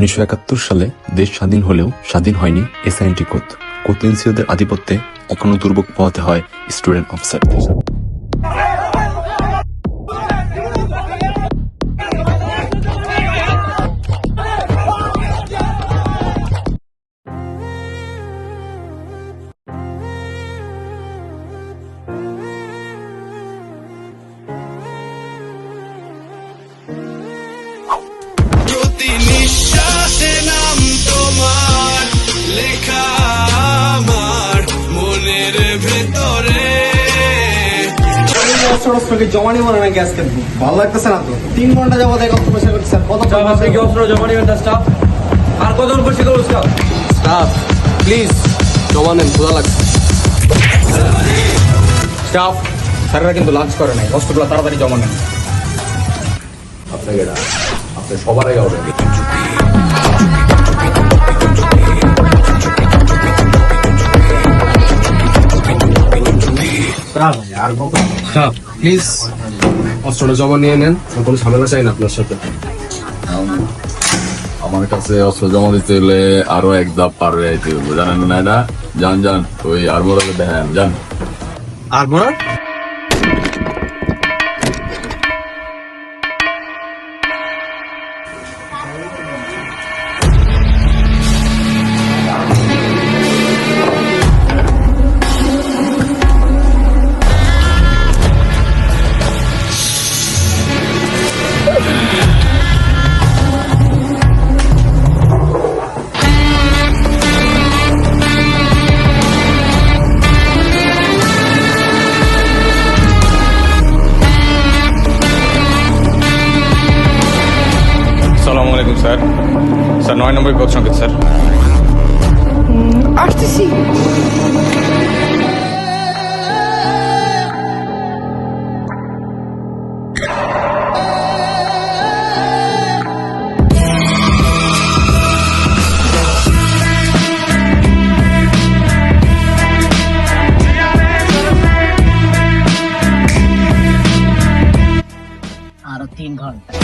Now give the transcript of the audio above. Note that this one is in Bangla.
উনিশশো একাত্তর সালে দেশ স্বাধীন হলেও স্বাধীন হয়নি এসআইএনটি কোত কোতেন্সীয়দের আধিপত্যে এখনও দুর্ভোগ পোহাতে হয় স্টুডেন্ট অফিসারদের। অস্ত্র অস্ত্রকে জমা নিব নাকি আজকে? ভালো লাগতেছে না তো? তিন ঘণ্টা যাবত এক অস্ত্র বসে করতেছে কত স্টাফ আপনি কি অস্ত্র জমা নেবেন না স্টাফ? আর কতক্ষণ বসে করব স্টাফ? স্টাফ প্লিজ জমা নেন খোলা লাগছে। স্টাফ স্যারেরা কিন্তু লাঞ্চ করে নাই। অস্ত্রগুলো তাড়াতাড়ি জমা নেন। আপনাকে না আপনি সবার আগে অর্ডার প্লিজ অস্ত্রটা জমা নিয়ে নেন কোনো ঝামেলা চাই না আপনার সাথে। আমার কাছে অস্ত্র জমা দিতে হলে আরও এক ধাপ পার হয়ে যেতে হবে জানেন না এটা যান যান ওই আরমোরাকে দেখেন যান। আর স্যার। স্যার নয় নম্বর পদ সংকেত স্যার। আসতেছি। আরও তিন ঘণ্টা।